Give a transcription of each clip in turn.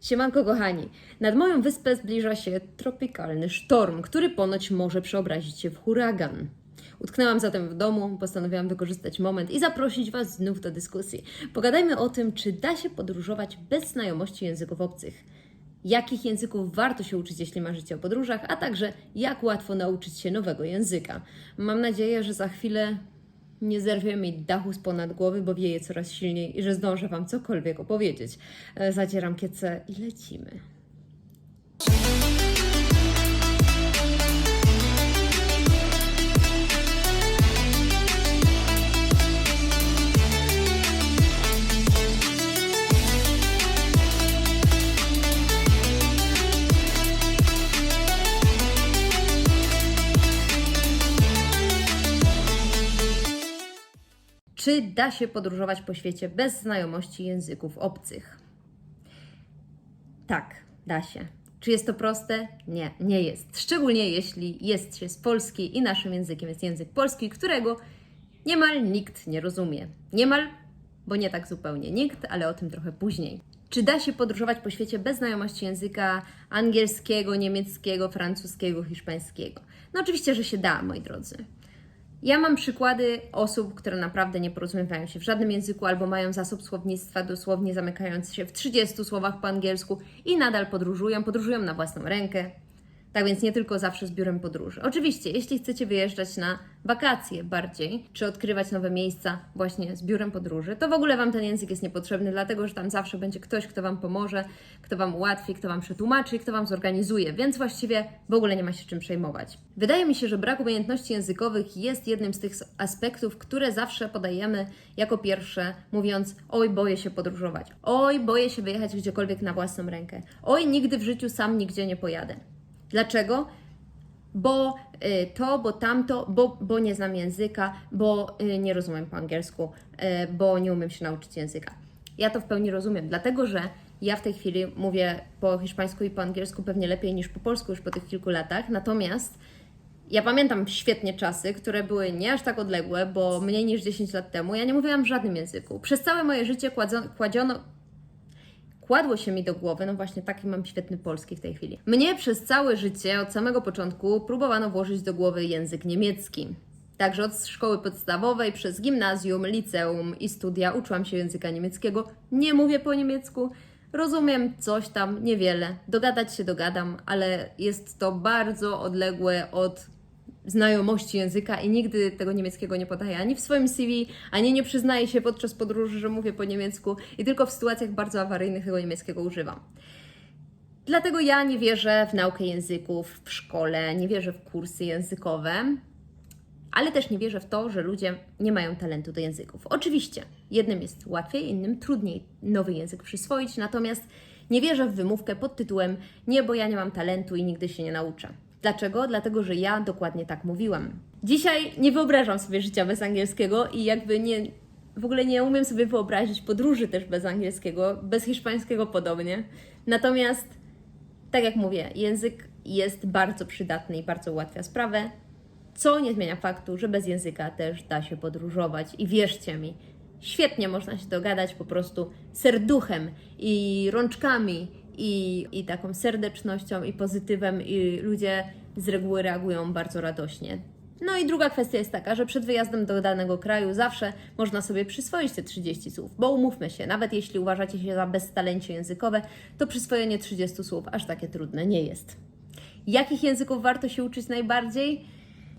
Siemanko kochani, nad moją wyspę zbliża się tropikalny sztorm, który ponoć może przeobrazić się w huragan. Utknęłam zatem w domu, postanowiłam wykorzystać moment i zaprosić Was znów do dyskusji. Pogadajmy o tym, czy da się podróżować bez znajomości języków obcych. Jakich języków warto się uczyć, jeśli marzycie o podróżach, a także jak łatwo nauczyć się nowego języka. Mam nadzieję, że za chwilę nie zerwie mi dachu z ponad głowy, bo wieje coraz silniej i że zdążę Wam cokolwiek opowiedzieć. E, Zadzieram kiece i lecimy. Czy da się podróżować po świecie bez znajomości języków obcych? Tak, da się. Czy jest to proste? Nie, nie jest. Szczególnie jeśli jest się z Polski i naszym językiem jest język polski, którego niemal nikt nie rozumie. Niemal, bo nie tak zupełnie nikt, ale o tym trochę później. Czy da się podróżować po świecie bez znajomości języka angielskiego, niemieckiego, francuskiego, hiszpańskiego? No oczywiście, że się da, moi drodzy. Ja mam przykłady osób, które naprawdę nie porozumiewają się w żadnym języku albo mają zasób słownictwa dosłownie zamykający się w 30 słowach po angielsku i nadal podróżują, podróżują na własną rękę. Tak więc nie tylko zawsze z biurem podróży. Oczywiście, jeśli chcecie wyjeżdżać na wakacje bardziej, czy odkrywać nowe miejsca właśnie z biurem podróży, to w ogóle Wam ten język jest niepotrzebny, dlatego że tam zawsze będzie ktoś, kto Wam pomoże, kto Wam ułatwi, kto Wam przetłumaczy kto Wam zorganizuje, więc właściwie w ogóle nie ma się czym przejmować. Wydaje mi się, że brak umiejętności językowych jest jednym z tych aspektów, które zawsze podajemy jako pierwsze, mówiąc: Oj, boję się podróżować, oj, boję się wyjechać gdziekolwiek na własną rękę, oj, nigdy w życiu sam nigdzie nie pojadę. Dlaczego? Bo y, to, bo tamto, bo, bo nie znam języka, bo y, nie rozumiem po angielsku, y, bo nie umiem się nauczyć języka. Ja to w pełni rozumiem, dlatego że ja w tej chwili mówię po hiszpańsku i po angielsku pewnie lepiej niż po polsku już po tych kilku latach. Natomiast ja pamiętam świetnie czasy, które były nie aż tak odległe, bo mniej niż 10 lat temu ja nie mówiłam w żadnym języku. Przez całe moje życie kładzio- kładziono, kładło się mi do głowy, no właśnie taki mam świetny polski w tej chwili. Mnie przez całe życie, od samego początku, próbowano włożyć do głowy język niemiecki. Także od szkoły podstawowej, przez gimnazjum, liceum i studia uczyłam się języka niemieckiego. Nie mówię po niemiecku, rozumiem coś tam, niewiele. Dogadać się dogadam, ale jest to bardzo odległe od znajomości języka i nigdy tego niemieckiego nie podaję ani w swoim CV, ani nie przyznaję się podczas podróży, że mówię po niemiecku i tylko w sytuacjach bardzo awaryjnych tego niemieckiego używam. Dlatego ja nie wierzę w naukę języków w szkole, nie wierzę w kursy językowe, ale też nie wierzę w to, że ludzie nie mają talentu do języków. Oczywiście, jednym jest łatwiej, innym trudniej nowy język przyswoić, natomiast nie wierzę w wymówkę pod tytułem nie, bo ja nie mam talentu i nigdy się nie nauczę. Dlaczego? Dlatego, że ja dokładnie tak mówiłam. Dzisiaj nie wyobrażam sobie życia bez angielskiego i jakby nie, w ogóle nie umiem sobie wyobrazić podróży też bez angielskiego, bez hiszpańskiego podobnie. Natomiast tak jak mówię, język jest bardzo przydatny i bardzo ułatwia sprawę, co nie zmienia faktu, że bez języka też da się podróżować. I wierzcie mi, świetnie można się dogadać po prostu serduchem i rączkami i, i taką serdecznością i pozytywem i ludzie z reguły reagują bardzo radośnie. No i druga kwestia jest taka, że przed wyjazdem do danego kraju zawsze można sobie przyswoić te 30 słów, bo umówmy się, nawet jeśli uważacie się za beztalencie językowe, to przyswojenie 30 słów aż takie trudne nie jest. Jakich języków warto się uczyć najbardziej?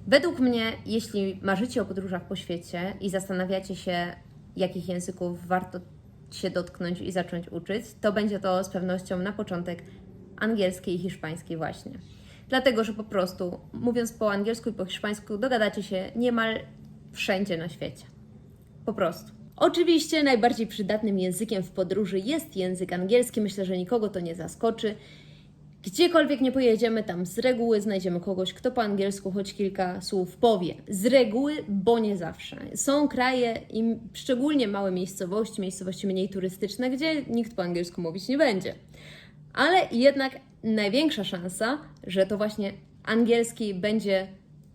Według mnie, jeśli marzycie o podróżach po świecie i zastanawiacie się, jakich języków warto się dotknąć i zacząć uczyć, to będzie to z pewnością na początek angielski i hiszpański właśnie. Dlatego, że po prostu mówiąc po angielsku i po hiszpańsku dogadacie się niemal wszędzie na świecie. Po prostu. Oczywiście najbardziej przydatnym językiem w podróży jest język angielski. Myślę, że nikogo to nie zaskoczy. Gdziekolwiek nie pojedziemy, tam z reguły znajdziemy kogoś, kto po angielsku choć kilka słów powie. Z reguły, bo nie zawsze. Są kraje i szczególnie małe miejscowości, miejscowości mniej turystyczne, gdzie nikt po angielsku mówić nie będzie. Ale jednak największa szansa, że to właśnie angielski będzie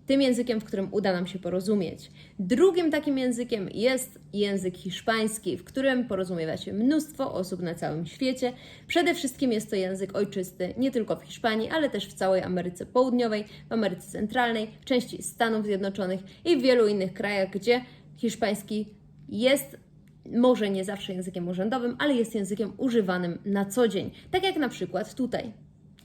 tym językiem, w którym uda nam się porozumieć. Drugim takim językiem jest język hiszpański, w którym porozumiewa się mnóstwo osób na całym świecie. Przede wszystkim jest to język ojczysty nie tylko w Hiszpanii, ale też w całej Ameryce Południowej, w Ameryce Centralnej, w części Stanów Zjednoczonych i w wielu innych krajach, gdzie hiszpański jest może nie zawsze językiem urzędowym, ale jest językiem używanym na co dzień. Tak jak na przykład tutaj.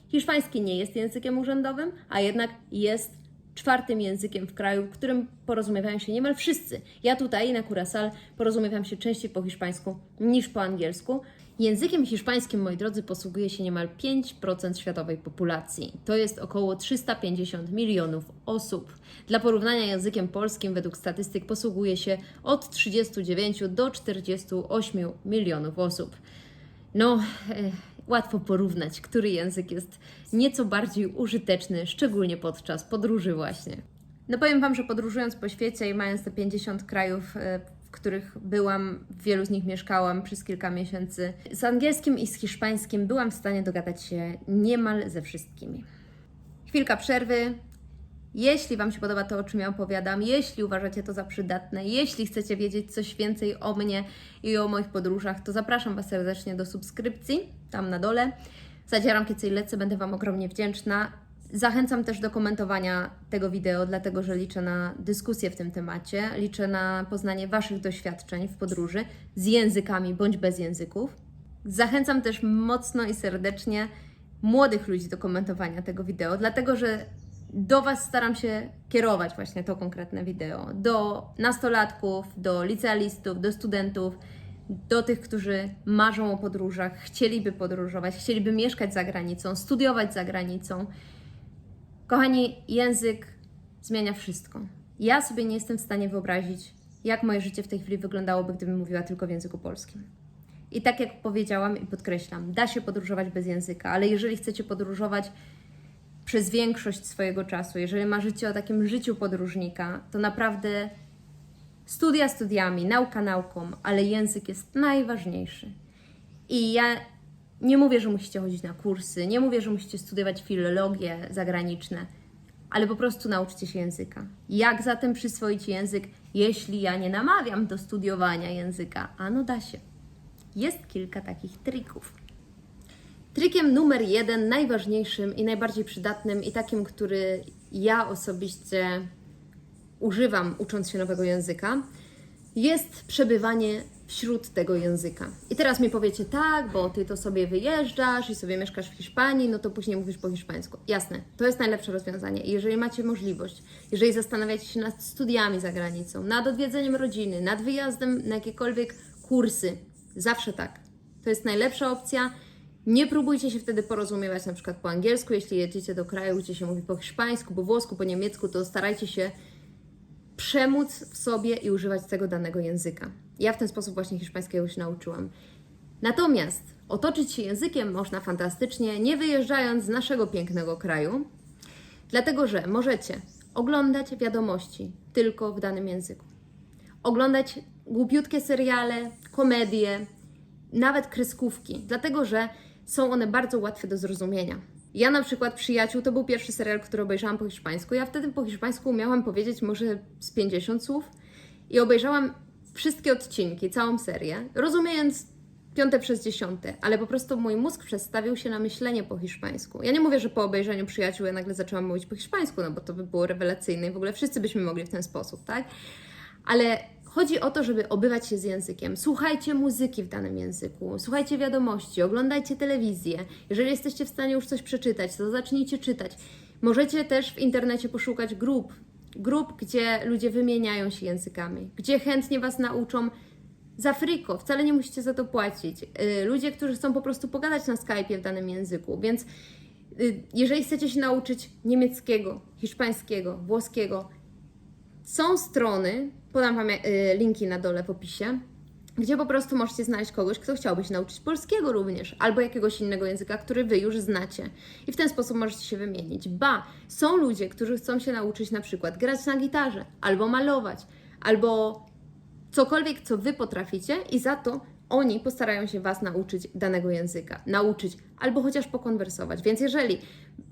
Hiszpański nie jest językiem urzędowym, a jednak jest czwartym językiem w kraju, w którym porozumiewają się niemal wszyscy. Ja tutaj na Curacao porozumiewam się częściej po hiszpańsku niż po angielsku. Językiem hiszpańskim, moi drodzy, posługuje się niemal 5% światowej populacji. To jest około 350 milionów osób. Dla porównania językiem polskim według statystyk posługuje się od 39 do 48 milionów osób. No, e, łatwo porównać, który język jest nieco bardziej użyteczny, szczególnie podczas podróży właśnie. No powiem Wam, że podróżując po świecie i mając te 50 krajów, e, w których byłam, w wielu z nich mieszkałam przez kilka miesięcy, z angielskim i z hiszpańskim byłam w stanie dogadać się niemal ze wszystkimi. Chwilka przerwy. Jeśli Wam się podoba to, o czym ja opowiadam, jeśli uważacie to za przydatne, jeśli chcecie wiedzieć coś więcej o mnie i o moich podróżach, to zapraszam Was serdecznie do subskrypcji, tam na dole. Zadzieram kiedy i lecę, będę Wam ogromnie wdzięczna. Zachęcam też do komentowania tego wideo, dlatego że liczę na dyskusję w tym temacie, liczę na poznanie Waszych doświadczeń w podróży z językami bądź bez języków. Zachęcam też mocno i serdecznie młodych ludzi do komentowania tego wideo, dlatego że do Was staram się kierować właśnie to konkretne wideo. Do nastolatków, do licealistów, do studentów, do tych, którzy marzą o podróżach, chcieliby podróżować, chcieliby mieszkać za granicą, studiować za granicą. Kochani, język zmienia wszystko. Ja sobie nie jestem w stanie wyobrazić, jak moje życie w tej chwili wyglądałoby, gdybym mówiła tylko w języku polskim. I tak jak powiedziałam i podkreślam, da się podróżować bez języka, ale jeżeli chcecie podróżować przez większość swojego czasu, jeżeli marzycie o takim życiu podróżnika, to naprawdę studia studiami, nauka nauką, ale język jest najważniejszy. I ja nie mówię, że musicie chodzić na kursy, nie mówię, że musicie studiować filologie zagraniczne, ale po prostu nauczcie się języka. Jak zatem przyswoić język, jeśli ja nie namawiam do studiowania języka? Ano da się. Jest kilka takich trików. Trikiem numer jeden, najważniejszym i najbardziej przydatnym, i takim, który ja osobiście używam, ucząc się nowego języka, jest przebywanie wśród tego języka. I teraz mi powiecie, tak, bo ty to sobie wyjeżdżasz i sobie mieszkasz w Hiszpanii, no to później mówisz po hiszpańsku. Jasne, to jest najlepsze rozwiązanie. Jeżeli macie możliwość, jeżeli zastanawiacie się nad studiami za granicą, nad odwiedzeniem rodziny, nad wyjazdem na jakiekolwiek kursy, zawsze tak. To jest najlepsza opcja. Nie próbujcie się wtedy porozumiewać na przykład po angielsku, jeśli jedziecie do kraju, gdzie się mówi po hiszpańsku, po włosku, po niemiecku, to starajcie się przemóc w sobie i używać tego danego języka. Ja w ten sposób właśnie hiszpańskiego się nauczyłam. Natomiast otoczyć się językiem można fantastycznie, nie wyjeżdżając z naszego pięknego kraju, dlatego że możecie oglądać wiadomości tylko w danym języku. Oglądać głupiutkie seriale, komedie, nawet kreskówki, dlatego że są one bardzo łatwe do zrozumienia. Ja na przykład Przyjaciół to był pierwszy serial, który obejrzałam po hiszpańsku. Ja wtedy po hiszpańsku umiałam powiedzieć może z 50 słów i obejrzałam wszystkie odcinki, całą serię, rozumiejąc piąte przez dziesiąte, ale po prostu mój mózg przestawił się na myślenie po hiszpańsku. Ja nie mówię, że po obejrzeniu Przyjaciół ja nagle zaczęłam mówić po hiszpańsku, no bo to by było rewelacyjne i w ogóle wszyscy byśmy mogli w ten sposób, tak? Ale Chodzi o to, żeby obywać się z językiem. Słuchajcie muzyki w danym języku, słuchajcie wiadomości, oglądajcie telewizję. Jeżeli jesteście w stanie już coś przeczytać, to zacznijcie czytać. Możecie też w internecie poszukać grup, grup, gdzie ludzie wymieniają się językami, gdzie chętnie Was nauczą za friko, wcale nie musicie za to płacić. Y, Ludzie, którzy chcą po prostu pogadać na Skype'ie w danym języku, więc y, jeżeli chcecie się nauczyć niemieckiego, hiszpańskiego, włoskiego, są strony, podam Wam y, linki na dole w opisie, gdzie po prostu możecie znaleźć kogoś, kto chciałby się nauczyć polskiego również, albo jakiegoś innego języka, który Wy już znacie. I w ten sposób możecie się wymienić. Ba, są ludzie, którzy chcą się nauczyć na przykład grać na gitarze, albo malować, albo cokolwiek, co Wy potraficie i za to oni postarają się Was nauczyć danego języka, nauczyć albo chociaż pokonwersować. Więc jeżeli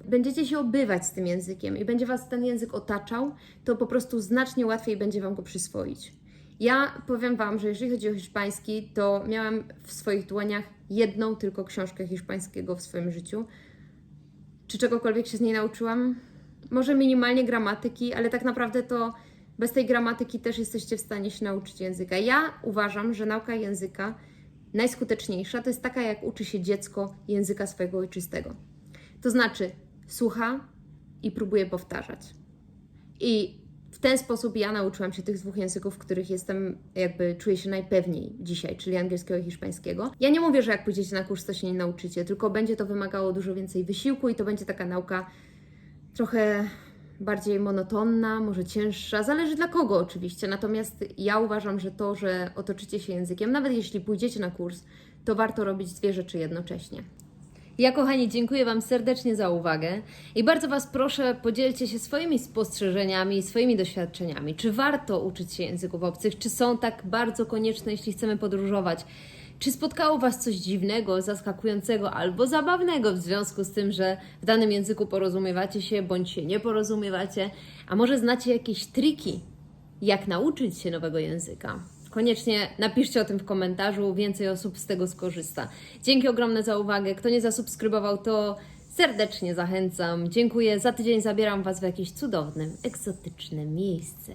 będziecie się obywać z tym językiem i będzie Was ten język otaczał, to po prostu znacznie łatwiej będzie Wam go przyswoić. Ja powiem Wam, że jeżeli chodzi o hiszpański, to miałam w swoich dłoniach jedną tylko książkę hiszpańskiego w swoim życiu. Czy czegokolwiek się z niej nauczyłam? Może minimalnie gramatyki, ale tak naprawdę to bez tej gramatyki też jesteście w stanie się nauczyć języka. Ja uważam, że nauka języka najskuteczniejsza to jest taka, jak uczy się dziecko języka swojego ojczystego. To znaczy, słucha i próbuje powtarzać. I w ten sposób ja nauczyłam się tych dwóch języków, w których jestem, jakby czuję się najpewniej dzisiaj, czyli angielskiego i hiszpańskiego. Ja nie mówię, że jak pójdziecie na kurs, to się nie nauczycie, tylko będzie to wymagało dużo więcej wysiłku i to będzie taka nauka trochę bardziej monotonna, może cięższa, zależy dla kogo oczywiście. Natomiast ja uważam, że to, że otoczycie się językiem, nawet jeśli pójdziecie na kurs, to warto robić dwie rzeczy jednocześnie. Ja, kochani, dziękuję Wam serdecznie za uwagę i bardzo Was proszę, podzielcie się swoimi spostrzeżeniami, swoimi doświadczeniami. Czy warto uczyć się języków obcych? Czy są tak bardzo konieczne, jeśli chcemy podróżować? Czy spotkało Was coś dziwnego, zaskakującego albo zabawnego w związku z tym, że w danym języku porozumiewacie się bądź się nie porozumiewacie? A może znacie jakieś triki, jak nauczyć się nowego języka? Koniecznie napiszcie o tym w komentarzu, więcej osób z tego skorzysta. Dzięki ogromne za uwagę. Kto nie zasubskrybował, to serdecznie zachęcam. Dziękuję. Za tydzień zabieram Was w jakieś cudowne, egzotyczne miejsce.